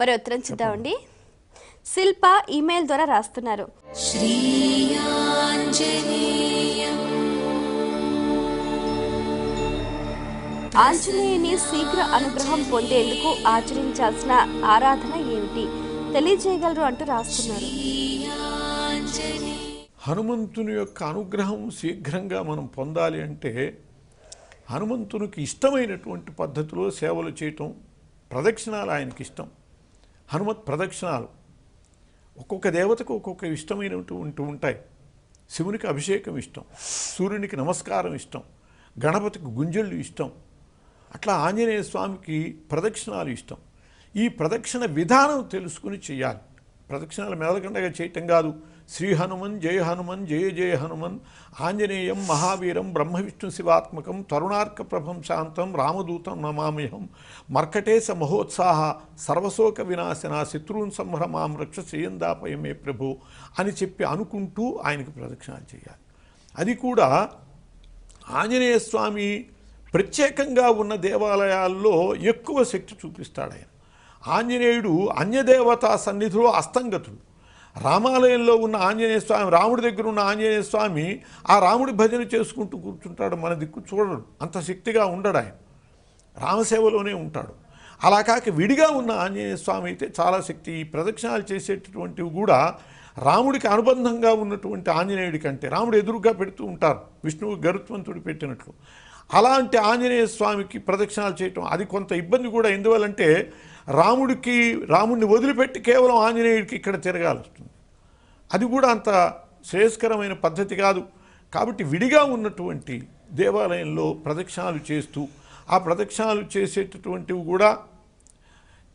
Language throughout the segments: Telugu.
మరి ఉత్తరం చూద్దామండి. శిల్ప ఈమెయిల్ ద్వారా రాస్తున్నారు. ఆంజనేయుని శీఘ్ర అనుగ్రహం పొందేందుకు ఆచరించాల్సిన ఆరాధన ఏమిటి? తెలియజేయగలరు అంటూ రాస్తున్నారు. హనుమంతుని యొక్క అనుగ్రహం శీఘ్రంగా మనం పొందాలి అంటే హనుమంతునికి ఇష్టమైనటువంటి పద్ధతిలో సేవలు చేయటం ప్రదక్షిణాలు ఆయనకి ఇష్టం హనుమత్ ప్రదక్షిణాలు. ఒక్కొక్క దేవతకు ఒక్కొక్క ఇష్టమైనటువంటి ఉంటాయి. శివునికి అభిషేకం ఇష్టం సూర్యునికి నమస్కారం ఇష్టం గణపతికి గుంజళ్ళు ఇష్టం అట్లా ఆంజనేయ స్వామికి ప్రదక్షిణాలు ఇష్టం. ఈ ప్రదక్షిణ విధానం తెలుసుకుని చేయాలి. ప్రదక్షిణాలు మెదలకండగా చేయటం కాదు. శ్రీ హనుమన్ జయ హనుమన్ జయ జయ హనుమన్ ఆంజనేయం మహావీరం బ్రహ్మ విష్ణు శివాత్మకం తరుణార్క ప్రభం శాంతం రామదూతం నమామ్యహం మర్కటేశ మహోత్సాహ సర్వశోక వినాశన శత్రువున్ సంహ్రమాం రక్ష శ్రీయందాపయమే ప్రభు అని చెప్పి అనుకుంటూ ఆయనకు ప్రదక్షిణాలు చేయాలి. అది కూడా ఆంజనేయ స్వామి ప్రత్యేకంగా ఉన్న దేవాలయాల్లో ఎక్కువ శక్తి చూపిస్తాడు ఆయన. ఆంజనేయుడు అన్యదేవతా సన్నిధిలో అస్తంగతుడు. రామాలయంలో ఉన్న ఆంజనేయ స్వామి రాముడి దగ్గర ఉన్న ఆంజనేయ స్వామి ఆ రాముడి భజన చేసుకుంటూ కూర్చుంటాడు. మన దిక్కు చూడడు. అంత శక్తిగా ఉండడు ఆయన. రామసేవలోనే ఉంటాడు. అలా కాక విడిగా ఉన్న ఆంజనేయ స్వామి అయితే చాలా శక్తి ఈ ప్రదక్షిణాలు చేసేటటువంటివి కూడా రాముడికి అనుబంధంగా ఉన్నటువంటి ఆంజనేయుడి కంటే రాముడు ఎదురుగా పెడుతూ ఉంటారు. విష్ణువు గరుత్వంతుడు పెట్టినట్లు. అలాంటి ఆంజనేయ స్వామికి ప్రదక్షిణాలు చేయటం అది కొంత ఇబ్బంది కూడా. ఎందువల్లంటే రాముడికి రాముడిని వదిలిపెట్టి కేవలం ఆంజనేయుడికి ఇక్కడ తిరగాల్సి వస్తుంది. అది కూడా అంత శ్రేయస్కరమైన పద్ధతి కాదు. కాబట్టి విడిగా ఉన్నటువంటి దేవాలయంలో ప్రదక్షిణాలు చేస్తూ ఆ ప్రదక్షిణాలు చేసేటటువంటివి కూడా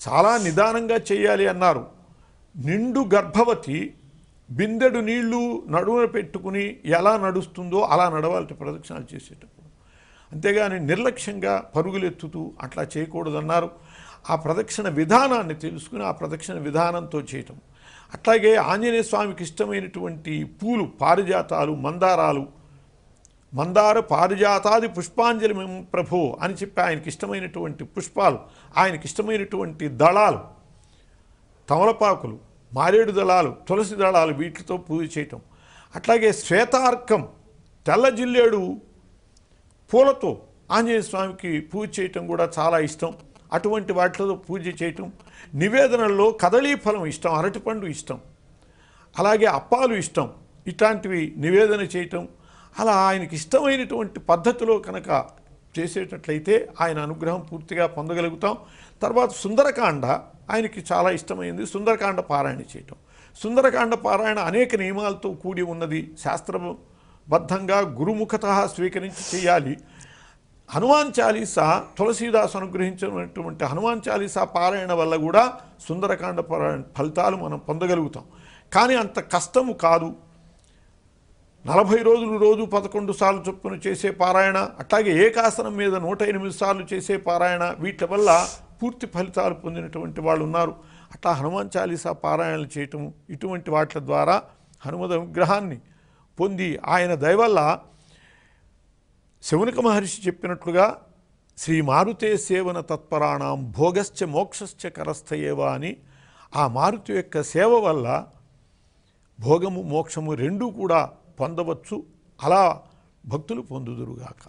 చాలా నిదానంగా చేయాలి అన్నారు. నిండు గర్భవతి బిందెడు నీళ్ళు నడువున పెట్టుకుని ఎలా నడుస్తుందో అలా నడవాలి ప్రదక్షిణాలు చేసేటప్పుడు. అంతేగాని నిర్లక్ష్యంగా పరుగులెత్తుతూ అట్లా చేయకూడదన్నారు. ఆ ప్రదక్షిణ విధానాన్ని తెలుసుకుని ఆ ప్రదక్షిణ విధానంతో చేయటం. అట్లాగే ఆంజనేయ స్వామికి ఇష్టమైనటువంటి పూలు పారిజాతాలు మందారాలు. మందార పారిజాతాది పుష్పాంజలి ప్రభు అని చెప్పి ఆయనకి ఇష్టమైనటువంటి పుష్పాలు ఆయనకి ఇష్టమైనటువంటి దళాలు తమలపాకులు మారేడు దళాలు తులసి దళాలు వీటితో పూజ చేయటం. అట్లాగే శ్వేతార్కం తెల్ల జిల్లేడు పూలతో ఆంజనేయ స్వామికి పూజ చేయటం కూడా చాలా ఇష్టం. అటువంటి వాటితో పూజ చేయటం నివేదనల్లో కదలీ ఫలం ఇష్టం అరటిపండు ఇష్టం అలాగే అప్పాలు ఇష్టం ఇట్లాంటివి నివేదన చేయటం. అలా ఆయనకి ఇష్టమైనటువంటి పద్ధతిలో కనుక చేసేటట్లయితే ఆయన అనుగ్రహం పూర్తిగా పొందగలుగుతాం. తర్వాత సుందరకాండ ఆయనకి చాలా ఇష్టమైంది. సుందరకాండ పారాయణ చేయటం. సుందరకాండ పారాయణ అనేక నియమాలతో కూడి ఉన్నది శాస్త్రం బద్ధంగా గురుముఖత స్వీకరించి చేయాలి. హనుమాన్ చాలీసా తులసీదాస్ అనుగ్రహించినటువంటి హనుమాన్ చాలీసా పారాయణ వల్ల కూడా సుందరకాండ పారాయణ ఫలితాలు మనం పొందగలుగుతాం. కానీ అంత కష్టము కాదు. నలభై రోజులు రోజు పదకొండు సార్లు చొప్పున చేసే పారాయణ అట్లాగే ఏకాసనం మీద నూట ఎనిమిది సార్లు చేసే పారాయణ వీటి వల్ల పూర్తి ఫలితాలు పొందినటువంటి వాళ్ళు ఉన్నారు. అట్లా హనుమాన్ చాలీసా పారాయణలు చేయటము ఇటువంటి వాటి ద్వారా హనుమద విగ్రహాన్ని పొంది ఆయన దయవల్ల శౌనక మహర్షి చెప్పినట్లుగా శ్రీ మారుతే సేవన తత్పరాణం భోగశ్చ మోక్షశ్చ కరస్థయేవా అని ఆ మారుతి యొక్క సేవ వల్ల భోగము మోక్షము రెండూ కూడా పొందవచ్చు. అలా భక్తులు పొందుదురుగాక.